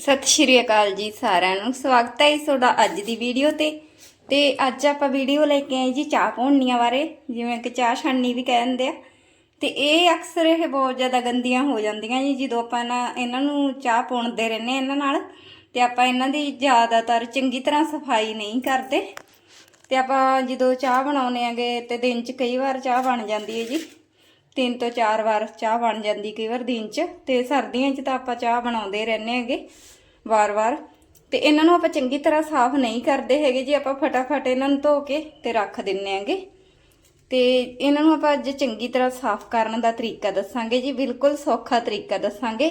ਸਤਿ ਸ਼੍ਰੀ ਅਕਾਲ ਜੀ ਸਾਰਿਆਂ ਨੂੰ। ਸਵਾਗਤ ਹੈ ਜੀ ਤੁਹਾਡਾ ਅੱਜ ਦੀ ਵੀਡੀਓ ਤੇ। ਤੇ ਅੱਜ ਆਪਾਂ ਵੀਡੀਓ ਲੈ ਕੇ ਆਏ ਜੀ ਚਾਹ ਪੋਣੀਆਂ ਬਾਰੇ, ਜਿਵੇਂ ਕਿ ਚਾਹ ਛਾਨੀ ਵੀ ਕਹਿੰਦੇ ਆ। ਤੇ ਇਹ ਅਕਸਰ ਇਹ ਬਹੁਤ ਜ਼ਿਆਦਾ ਗੰਦੀਆਂ ਹੋ ਜਾਂਦੀਆਂ ਜੀ, ਜਦੋਂ ਆਪਾਂ ਨਾ ਇਹਨਾਂ ਨੂੰ ਚਾਹ ਪਾਉਣਦੇ ਰਹਿੰਦੇ ਹਾਂ ਇਹਨਾਂ ਨਾਲ। ਤੇ ਆਪਾਂ ਇਹਨਾਂ ਦੀ ਜ਼ਿਆਦਾਤਰ ਚੰਗੀ ਤਰ੍ਹਾਂ ਸਫ਼ਾਈ ਨਹੀਂ ਕਰਦੇ। ਤੇ ਆਪਾਂ ਜਦੋਂ ਚਾਹ ਬਣਾਉਨੇ ਆਗੇ ਤੇ ਦਿਨ 'ਚ ਕਈ ਵਾਰ ਚਾਹ ਬਣ ਜਾਂਦੀ ਹੈ ਜੀ। ਤਿੰਨ ਤੋਂ ਚਾਰ ਵਾਰ ਚਾਹ ਬਣ ਜਾਂਦੀ ਕਈ ਵਾਰ ਦਿਨ 'ਚ, ਤੇ ਸਰਦੀਆਂ 'ਚ ਤਾਂ ਆਪਾਂ ਚਾਹ ਬਣਾਉਂਦੇ ਰਹਿੰਦੇ ਹੈਗੇ ਵਾਰ-ਵਾਰ ਤੇ ਇਹਨਾਂ ਨੂੰ ਆਪਾਂ ਚੰਗੀ ਤਰ੍ਹਾਂ ਸਾਫ਼ ਨਹੀਂ ਕਰਦੇ ਹੈਗੇ, ਜੀ ਆਪਾਂ ਫਟਾਫਟ ਇਹਨਾਂ ਨੂੰ ਧੋ ਕੇ ਤੇ ਰੱਖ ਦਿੰਨੇ ਹੈਗੇ। ਤੇ ਇਹਨਾਂ ਨੂੰ ਆਪਾਂ ਅੱਜ ਚੰਗੀ ਤਰ੍ਹਾਂ ਸਾਫ਼ ਕਰਨ ਦਾ ਤਰੀਕਾ ਦੱਸਾਂਗੇ ਜੀ, ਬਿਲਕੁਲ ਸੌਖਾ ਤਰੀਕਾ ਦੱਸਾਂਗੇ।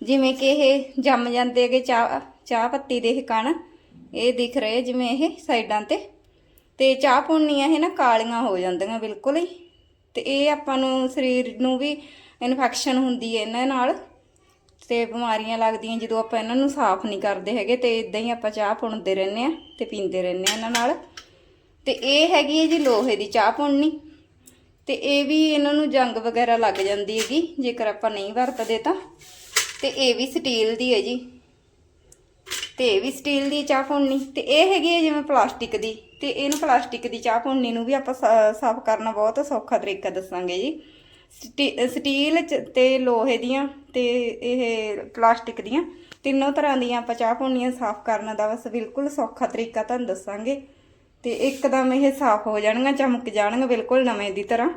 ਜਿਵੇਂ ਕਿ ਇਹ ਜੰਮ ਜਾਂਦੇ ਹੈਗੇ ਚਾਹ ਚਾਹ ਪੱਤੀ ਦੇ ਇਹ ਕਣ, ਇਹ ਦਿਖ ਰਹੇ ਜਿਵੇਂ ਇਹ ਸਾਈਡਾਂ ਤੇ। ਤੇ ਚਾਹ ਪੁੰਨੀਆਂ ਇਹ ਨਾ ਕਾਲੀਆਂ ਹੋ ਜਾਂਦੀਆਂ ਬਿਲਕੁਲ ਹੀ। ਤੇ ਇਹ ਆਪਾਂ ਨੂੰ ਸਰੀਰ ਨੂੰ ਵੀ ਇਨਫੈਕਸ਼ਨ ਹੁੰਦੀ ਹੈ ਇਹਨਾਂ ਨਾਲ, ਤੇ ਬਿਮਾਰੀਆਂ ਲੱਗਦੀਆਂ ਜਦੋਂ ਆਪਾਂ ਇਹਨਾਂ ਨੂੰ ਸਾਫ਼ ਨਹੀਂ ਕਰਦੇ ਹੈਗੇ, ਤੇ ਇਦਾਂ ਹੀ ਆਪਾਂ ਚਾਹ ਪੁਣਦੇ ਰਹਿੰਦੇ ਆ ਤੇ ਪੀਂਦੇ ਰਹਿੰਦੇ ਆ ਇਹਨਾਂ ਨਾਲ। ਤੇ ਇਹ ਹੈਗੀ ਹੈ ਜੀ ਲੋਹੇ ਦੀ ਚਾਹ ਪੁਣਨੀ ਤੇ ਇਹ ਵੀ ਇਹਨਾਂ ਨੂੰ ਜੰਗ ਵਗੈਰਾ ਲੱਗ ਜਾਂਦੀ ਹੈਗੀ, ਜੇਕਰ ਆਪਾਂ ਨਹੀਂ ਵਰਤਦੇ ਤਾਂ। ਤੇ ਇਹ ਵੀ ਸਟੀਲ ਦੀ ਹੈ ਜੀ, ਤੇ ਇਹ ਵੀ ਸਟੀਲ ਦੀ ਚਾਹ ਪੁੰਨੀ ਤੇ ਇਹ ਹੈਗੀ ਹੈ ਜਿਵੇਂ ਪਲਾਸਟਿਕ ਦੀ। ਤੇ ਇਹਨੂੰ ਪਲਾਸਟਿਕ ਦੀ ਚਾਹ ਪੁੰਨੀ ਨੂੰ ਵੀ ਆਪਾਂ ਸਾ- ਸਾਫ਼ ਕਰਨਾ ਬਹੁਤ ਸੌਖਾ ਤਰੀਕਾ ਦੱਸਾਂਗੇ ਜੀ। ਸਟੀ- ਸਟੀਲ ਚ ਤੇ ਲੋਹੇ ਦੀਆਂ ਤੇ ਇਹ ਪਲਾਸਟਿਕ ਦੀਆਂ, ਤਿੰਨੋਂ ਤਰ੍ਹਾਂ ਦੀਆਂ ਆਪਾਂ ਚਾਹ ਪੁੰਨੀਆਂ ਸਾਫ਼ ਕਰਨ ਦਾ ਬਸ ਬਿਲਕੁਲ ਸੌਖਾ ਤਰੀਕਾ ਤੁਹਾਨੂੰ ਦੱਸਾਂਗੇ। ਤੇ ਇੱਕਦਮ ਇਹ ਸਾਫ਼ ਹੋ ਜਾਣਗੀਆਂ, ਚਮਕ ਜਾਣਗੀਆਂ ਬਿਲਕੁਲ ਨਵੇਂ ਦੀ ਤਰ੍ਹਾਂ।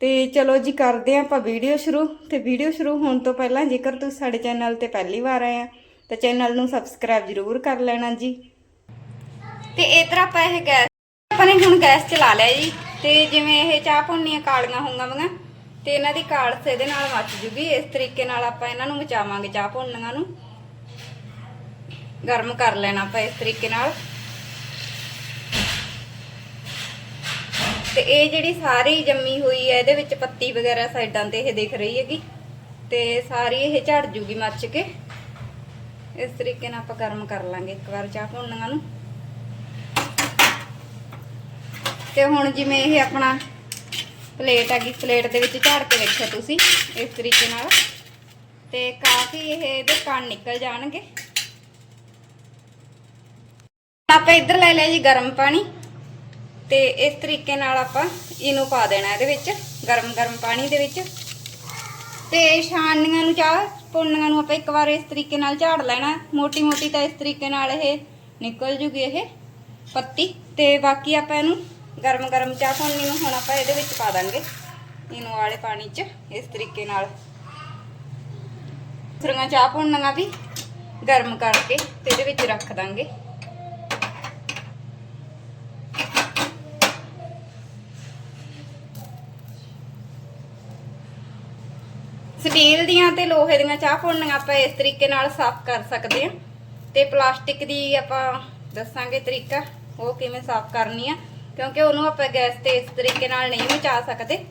ਤੇ ਚਲੋ ਜੀ ਕਰਦੇ ਹਾਂ ਆਪਾਂ ਵੀਡੀਓ ਸ਼ੁਰੂ। ਤੇ ਵੀਡੀਓ ਸ਼ੁਰੂ ਹੋਣ ਤੋਂ ਪਹਿਲਾਂ ਜੇਕਰ ਤੁਸੀਂ ਸਾਡੇ ਚੈਨਲ ਤੇ ਪਹਿਲੀ ਵਾਰ ਆਏ ਆ, ਤਾਂ ਚੈਨਲ ਨੂੰ ਸਬਸਕ੍ਰਾਈਬ ਜ਼ਰੂਰ ਕਰ ਲੈਣਾ ਜੀ। ਤੇ ਇਧਰ ਆਪਾਂ ਇਹ ਗੈਸ ਆਪਾਂ ਨੇ ਹੁਣ ਗੈਸ ਚਲਾ ਲਿਆ ਜੀ। ਤੇ ਜਿਵੇਂ ਇਹ ਚਾਹ ਪੁੰਨੀਆਂ ਕਾਲੀਆਂ ਹੋਈਆਂ ਵੀਆਂ ਤੇ ਇਹਨਾਂ ਦੀ ਕਾਲਸ ਇਹਦੇ ਨਾਲ ਮੱਚ ਜੂਗੀ। ਇਸ ਤਰੀਕੇ ਨਾਲ ਆਪਾਂ ਇਹਨਾਂ ਨੂੰ ਬਚਾਵਾਂਗੇ ਚਾਹ ਪੁੰਨੀਆਂ ਨੂੰ। ਗਰਮ ਕਰ ਲੈਣਾ ਆਪਾਂ ਇਸ ਤਰੀਕੇ ਨਾਲ। ਤੇ ਇਹ ਜਿਹੜੀ ਸਾਰੀ ਜੰਮੀ ਹੋਈ ਹੈ, ਇਹਦੇ ਵਿੱਚ ਪੱਤੀ ਵਗੈਰਾ ਸਾਈਡਾਂ ਤੇ ਇਹ ਦਿਖ ਰਹੀ ਹੈਗੀ। ਤੇ ਸਾਰੀ ਇਹ ਝੜ ਜੂਗੀ ਮੱਚ ਕੇ। ਇਸ ਤਰੀਕੇ ਨਾਲ ਆਪਾਂ ਗਰਮ ਕਰ ਲਾਂਗੇ ਇੱਕ ਵਾਰ ਚਾਹ ਪੁੰਨੀਆਂ ਨੂੰ। ਤੇ ਹੁਣ ਜਿਵੇਂ ਇਹ ਆਪਣਾ ਪਲੇਟ ਹੈਗੀ, ਪਲੇਟ ਦੇ ਵਿੱਚ ਝਾੜ ਕੇ ਵੇਖਿਆ ਤੁਸੀਂ, ਇਸ ਤਰੀਕੇ ਨਾਲ। ਤੇ ਕਾਫੀ ਇਹ ਇਹਦੇ ਕਣ ਨਿਕਲ ਜਾਣਗੇ। ਆਪਾਂ ਇੱਧਰ ਲੈ ਲਿਆ ਜੀ ਗਰਮ ਪਾਣੀ। ਤੇ ਇਸ ਤਰੀਕੇ ਨਾਲ ਆਪਾਂ ਇਹਨੂੰ ਪਾ ਦੇਣਾ ਇਹਦੇ ਵਿੱਚ ਗਰਮ ਗਰਮ ਪਾਣੀ ਦੇ ਵਿੱਚ। ਤੇ ਛਾਣਨੀਆਂ ਨੂੰ ਚਾਹ ਪੁੰਨੀਆਂ ਨੂੰ ਆਪਾਂ ਇੱਕ ਵਾਰ ਇਸ ਤਰੀਕੇ ਨਾਲ ਝਾੜ ਲੈਣਾ। ਮੋਟੀ ਮੋਟੀ ਤਾਂ ਇਸ ਤਰੀਕੇ ਨਾਲ ਇਹ ਨਿਕਲ ਜੂਗੀ ਇਹ ਪੱਤੀ। ਤੇ ਬਾਕੀ ਆਪਾਂ ਇਹਨੂੰ ਗਰਮ ਗਰਮ ਚਾਹ ਪੁੰਨੀ ਨੂੰ ਹੁਣ ਆਪਾਂ ਇਹਦੇ ਵਿੱਚ ਪਾ ਦਾਂਗੇ ਇਹਨੂੰ ਵਾਲੇ ਪਾਣੀ 'ਚ ਇਸ ਤਰੀਕੇ ਨਾਲ। ਦੂਸਰੀਆਂ ਚਾਹ ਪੁੰਨੀਆਂ ਵੀ ਗਰਮ ਕਰਕੇ ਤੇ ਇਹਦੇ ਵਿੱਚ ਰੱਖ ਦਾਂਗੇ। ਸਟੀਲ ਦੀਆਂ ਤੇ ਲੋਹੇ ਦੀਆਂ ਚਾਹ ਪੁੰਨੀਆਂ ਆਪਾਂ ਇਸ ਤਰੀਕੇ ਨਾਲ ਸਾਫ਼ ਕਰ ਸਕਦੇ ਹਾਂ। ਤੇ ਪਲਾਸਟਿਕ ਦੀ ਆਪਾਂ ਦੱਸਾਂਗੇ ਤਰੀਕਾ, ਉਹ ਕਿਵੇਂ ਸਾਫ਼ ਕਰਨੀ ਆ। ਕਿਉਂਕਿ ਉਹਨੂੰ ਆਪਾਂ ਗੈਸ ਤੇ ਇਸ ਤਰੀਕੇ ਨਾਲ ਨਹੀਂ ਮਚਾ ਸਕਦੇ।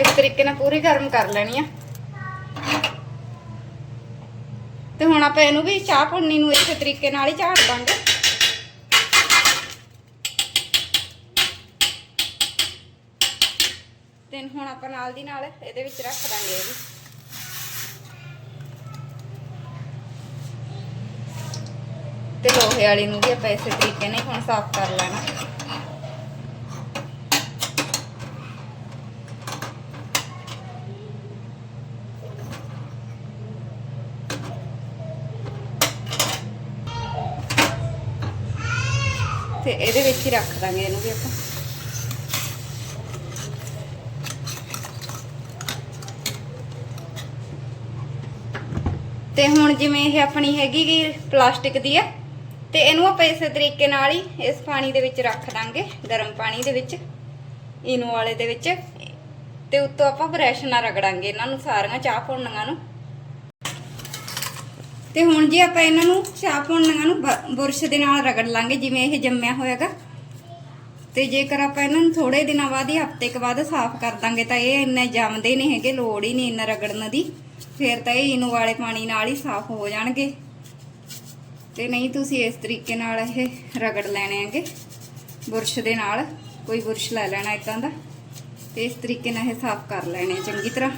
ਇਸ ਤਰੀਕੇ ਨਾਲ ਪੂਰੀ ਗਰਮ ਕਰ ਲੈਣੀ ਆ। ਤੇ ਹੁਣ ਆਪਾਂ ਇਹਨੂੰ ਵੀ ਚਾਹ ਪੁੰਨੀ ਨੂੰ ਇਸੇ ਤਰੀਕੇ ਨਾਲ ਹੀ ਝਾੜ ਦਾਂਗੇ। ਤੇ ਹੁਣ ਆਪਾਂ ਨਾਲ ਦੀ ਨਾਲ ਇਹਦੇ ਵਿੱਚ ਰੱਖ ਦਾਂਗੇ ਇਹ ਵੀ। ਤੇ ਲੋਹੇ ਵਾਲੀ ਨੂੰ ਵੀ ਆਪਾਂ ਇਸੇ ਤਰੀਕੇ ਨਾਲ ਹੁਣ ਸਾਫ਼ ਕਰ ਲੈਣਾ। ਤੇ ਇਹਦੇ ਵਿੱਚ ਹੀ ਰੱਖ ਦਾਂਗੇ ਇਹਨੂੰ ਵੀ ਆਪਾਂ। ਤੇ ਹੁਣ ਜਿਵੇਂ ਇਹ ਆਪਣੀ ਹੈਗੀ ਗੀ ਪਲਾਸਟਿਕ ਦੀ ਆ, ਤੇ ਇਹਨੂੰ ਆਪਾਂ ਇਸੇ ਤਰੀਕੇ ਨਾਲ ਹੀ ਇਸ ਪਾਣੀ ਦੇ ਵਿੱਚ ਰੱਖ ਦਾਂਗੇ, ਗਰਮ ਪਾਣੀ ਦੇ ਵਿੱਚ ਇਨੋ ਵਾਲੇ ਦੇ ਵਿੱਚ, ਤੇ ਉੱਤੋਂ ਆਪਾਂ ਬ੍ਰਸ਼ ਨਾਲ ਰਗੜਾਂਗੇ ਇਹਨਾਂ ਨੂੰ, ਸਾਰੀਆਂ ਚਾਹ ਪੁੰਨੀਆਂ ਨੂੰ। ਤੇ ਹੁਣ ਜੀ ਆਪਾਂ ਇਹਨਾਂ ਨੂੰ ਚਾਹ ਪੁੰਨੀਆਂ ਨੂੰ ਬ- ਬੁਰਸ਼ ਦੇ ਨਾਲ ਰਗੜ ਲਾਂਗੇ, ਜਿਵੇਂ ਇਹ ਜੰਮਿਆ ਹੋਇਆਗਾ। ਤੇ ਜੇਕਰ ਆਪਾਂ ਇਹਨਾਂ ਨੂੰ ਥੋੜੇ ਦਿਨਾਂ ਬਾਅਦ ਹੀ ਹਫ਼ਤੇ ਕੁ ਬਾਅਦ ਸਾਫ਼ ਕਰ ਦਾਂਗੇ, ਤਾਂ ਇਹ ਇੰਨੇ ਜੰਮਦੇ ਨਹੀਂ ਹੈਗੇ, ਲੋੜ ਹੀ ਨਹੀਂ ਇੰਨਾ ਰਗੜਨ ਦੀ। ਫਿਰ ਤਾਂ ਇਹ ਇਨੋ ਵਾਲੇ ਪਾਣੀ ਨਾਲ ਹੀ ਸਾਫ਼ ਹੋ ਜਾਣਗੇ। ਤੇ ਨਹੀਂ ਤੁਸੀਂ ਇਸ ਤਰੀਕੇ ਨਾਲ ਇਹ ਰਗੜ ਲੈਣੇ ਹੈਗੇ ਬੁਰਸ਼ ਦੇ ਨਾਲ। ਕੋਈ ਬੁਰਸ਼ ਲੈ ਲੈਣਾ ਇਦਾਂ ਦਾ। ਤੇ ਇਸ ਤਰੀਕੇ ਨਾਲ ਇਹ ਸਾਫ਼ ਕਰ ਲੈਣੇ ਚੰਗੀ ਤਰ੍ਹਾਂ।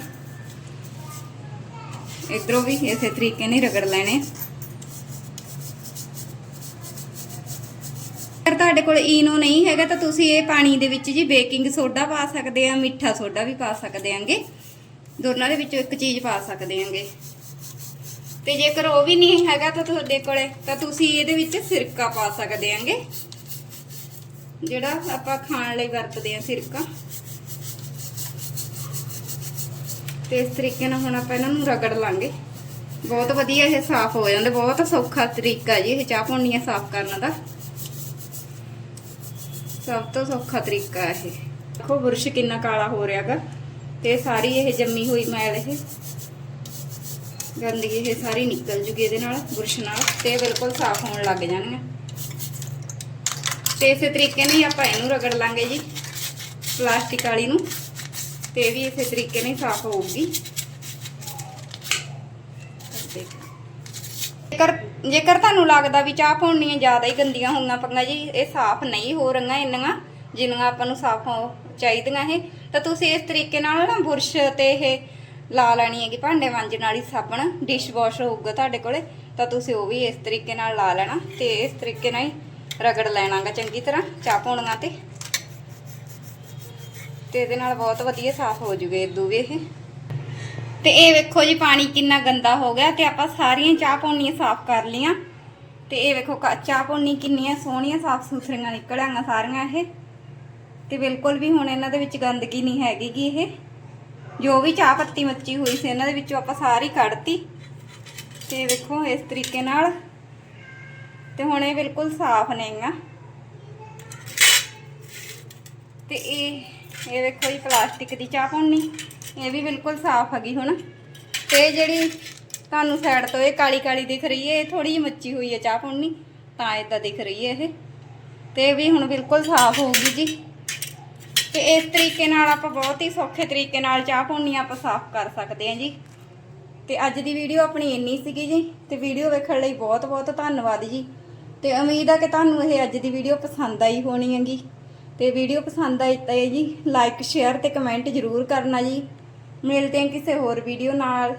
ਇਧਰੋਂ ਵੀ ਇਸੇ ਤਰੀਕੇ ਨਾਲ ਰਗੜ ਲੈਣੇ। ਅਗਰ ਤੁਹਾਡੇ ਕੋਲ ਈਨੋ ਨਹੀਂ ਹੈਗਾ ਤਾਂ ਤੁਸੀਂ ਇਹ ਪਾਣੀ ਦੇ ਵਿੱਚ ਜੀ ਬੇਕਿੰਗ ਸੋਡਾ ਪਾ ਸਕਦੇ ਆ, ਮਿੱਠਾ ਸੋਡਾ ਵੀ ਪਾ ਸਕਦੇ ਆਂਗੇ। ਦੋਨਾਂ ਦੇ ਵਿੱਚੋਂ ਇੱਕ ਚੀਜ਼ ਪਾ ਸਕਦੇ ਆਂਗੇ। ਤੇ ਜੇਕਰ ਉਹ ਵੀ ਨਹੀਂ ਹੈਗਾ ਤਾਂ ਤੁਹਾਡੇ ਕੋਲੇ, ਤਾਂ ਤੁਸੀਂ ਇਹਦੇ ਵਿੱਚ ਸਿਰਕਾ ਪਾ ਸਕਦੇ ਆਂਗੇ। ਜਿਹੜਾ ਆਪਾਂ ਖਾਣ ਲਈ ਵਰਤਦੇ ਆ ਸਿਰਕਾ। ਤੇ ਇਸ ਤਰੀਕੇ ਨਾਲ ਹੁਣ ਆਪਾਂ ਇਹਨਾਂ ਨੂੰ ਰਗੜ ਲਾਂਗੇ। ਬਹੁਤ ਵਧੀਆ ਇਹ ਸਾਫ਼ ਹੋ ਜਾਂਦੇ, ਬਹੁਤ ਸੌਖਾ ਤਰੀਕਾ ਜੀ ਇਹ ਚਾਹ ਪੌਣੀਆਂ ਸਾਫ਼ ਕਰਨ ਦਾ। ਸਭ ਤੋਂ ਸੌਖਾ ਤਰੀਕਾ ਇਹ। ਦੇਖੋ ਬੁਰਸ਼ ਕਿੰਨਾ ਕਾਲਾ ਹੋ ਰਿਹਾਗਾ। ਤੇ ਸਾਰੀ ਇਹ ਜੰਮੀ ਹੋਈ ਮੈਲ ਇਹ। ਗੰਦਗੀ ਇਹ ਸਾਰੀ ਨਿਕਲ ਜੂਗੀ ਇਹਦੇ ਨਾਲ, ਬੁਰਸ਼ ਨਾਲ, ਤੇ ਇਹ ਬਿਲਕੁਲ ਸਾਫ਼ ਹੋਣ ਲੱਗ ਜਾਣਗੇ ਤੇ ਇਸੇ ਤਰੀਕੇ ਨਾਲ ਆਪਾਂ ਇਹਨੂੰ ਰਗੜ ਲਾਂਗੇ ਜੀ, ਪਲਾਸਟਿਕ ਵਾਲੀ ਨੂੰ, ਤੇ ਇਹ ਵੀ ਇਸੇ ਤਰੀਕੇ ਨਾਲ ਸਾਫ਼ ਹੋਊਗੀ। ਜੇਕਰ ਜੇਕਰ ਤੁਹਾਨੂੰ ਲੱਗਦਾ ਵੀ ਚਾਹ ਪਾਉਣੀਆਂ ਜ਼ਿਆਦਾ ਹੀ ਗੰਦੀਆਂ ਹੋਈਆਂ ਪੰਗਾ ਜੀ, ਇਹ ਸਾਫ਼ ਨਹੀਂ ਹੋ ਰਹੀਆਂ ਇੰਨੀਆਂ, ਜਿੰਨੀਆਂ ਆਪਾਂ ਨੂੰ ਸਾਫ਼ ਹੋ ਚਾਹੀਦੀਆਂ ਇਹ। ਤਾਂ ਤੁਸੀਂ ਇਸ ਤਰੀਕੇ ਨਾਲ ਨਾ ਬੁਰਸ਼ ਤੇ ਇਹ ਲਾ ਲੈਣੀ ਹੈਗੀ, ਭਾਂਡੇ ਮਾਂਜਣ ਵਾਲੀ ਸਾਬਣ ਡਿਸ਼ ਵਾਸ਼ ਹੋਊਗਾ ਤੁਹਾਡੇ ਕੋਲੇ, ਤਾਂ ਤੁਸੀਂ ਉਹ ਵੀ ਇਸ ਤਰੀਕੇ ਨਾਲ ਲਾ ਲੈਣਾ ਤੇ ਇਸ ਤਰੀਕੇ ਨਾਲ ਹੀ ਰਗੜ ਲੈਣਾਗਾ ਚੰਗੀ ਤਰ੍ਹਾਂ, ਚਾਹ ਪੌਣੀਆਂ ਤੇ। ਤੇ ਇਹਦੇ ਨਾਲ ਬਹੁਤ ਵਧੀਆ ਸਾਫ਼ ਹੋ ਜੂਗੇ ਇਦੂ ਵੀ ਇਹ। ਤੇ ਇਹ ਵੇਖੋ ਜੀ ਪਾਣੀ ਕਿੰਨਾ ਗੰਦਾ ਹੋ ਗਿਆ ਤੇ ਆਪਾਂ ਸਾਰੀਆਂ ਚਾਹ ਪੌਣੀਆਂ ਸਾਫ਼ ਕਰ ਲੀਆਂ ਤੇ ਇਹ ਵੇਖੋ ਕ- ਚਾਹ ਪੌਣੀ ਕਿੰਨੀਆਂ ਸੋਹਣੀਆਂ ਸਾਫ਼ ਸੁਥਰੀਆਂ ਨਿਕਲ ਆਈਆਂ ਸਾਰੀਆਂ ਇਹ। ਤੇ ਬਿਲਕੁਲ ਵੀ ਹੁਣ ਇਹਨਾਂ ਦੇ ਵਿੱਚ ਗੰਦਗੀ ਨਹੀਂ ਹੈਗੀ ਗੀ ਇਹ। ਜੋ ਵੀ ਚਾਹ ਪੱਤੀ ਮੱਚੀ ਹੋਈ ਸੀ ਇਹਨਾਂ ਦੇ ਵਿੱਚੋਂ ਆਪਾਂ ਸਾਰੀ ਕੱਢਤੀ। ਤੇ ਵੇਖੋ ਇਸ ਤਰੀਕੇ ਨਾਲ। ਤੇ ਹੁਣ ਇਹ ਬਿਲਕੁਲ ਸਾਫ਼ ਨੇਗਾ ਤੇ ਇਹ ਇਹ ਵੇਖੋ ਜੀ ਪਲਾਸਟਿਕ ਦੀ ਚਾਹ ਪੌਣੀ ਇਹ ਵੀ ਬਿਲਕੁਲ ਸਾਫ਼ ਹੈਗੀ ਹੁਣ। ਤੇ ਜਿਹੜੀ ਤੁਹਾਨੂੰ ਸਾਈਡ ਤੋਂ ਇਹ ਕਾਲੀ ਕਾਲੀ ਦਿਖ ਰਹੀ ਹੈ, ਇਹ ਥੋੜੀ ਜਿਹੀ ਮੱਚੀ ਹੋਈ ਹੈ ਚਾਹ ਪੌਣੀ ਤਾਂ ਇਦਾਂ ਦਿਖ ਰਹੀ ਹੈ ਇਹ। ਤੇ ਇਹ ਵੀ ਹੁਣ ਬਿਲਕੁਲ ਸਾਫ਼ ਹੋਊਗੀ ਜੀ। ਤੇ ਇਸ ਤਰੀਕੇ ਨਾਲ ਆਪਾਂ ਬਹੁਤ ਹੀ ਸੌਖੇ ਤਰੀਕੇ ਨਾਲ ਚਾਹ ਪੌਣੀਆਂ ਆਪਾਂ ਸਾਫ਼ ਕਰ ਸਕਦੇ ਹਾਂ ਜੀ। ਤੇ ਅੱਜ ਦੀ ਵੀਡੀਓ ਆਪਣੀ ਇੰਨੀ ਸੀਗੀ ਜੀ, ਤੇ ਵੀਡੀਓ ਵੇਖਣ ਲਈ ਬਹੁਤ ਬਹੁਤ ਧੰਨਵਾਦ ਜੀ। ਤੇ ਉਮੀਦ ਹੈ ਕਿ ਤੁਹਾਨੂੰ ਇਹ ਅੱਜ ਦੀ ਵੀਡੀਓ ਪਸੰਦ ਆਈ ਹੋਣੀ ਹੈਗੀ। ਤੇ ਵੀਡੀਓ ਪਸੰਦ ਆਈ ਤਾਂ ਜੀ ਲਾਈਕ ਸ਼ੇਅਰ ਤੇ ਕਮੈਂਟ ਜ਼ਰੂਰ ਕਰਨਾ ਜੀ। ਮਿਲਦੇ ਹਾਂ ਕਿਸੇ ਹੋਰ ਵੀਡੀਓ ਨਾਲ।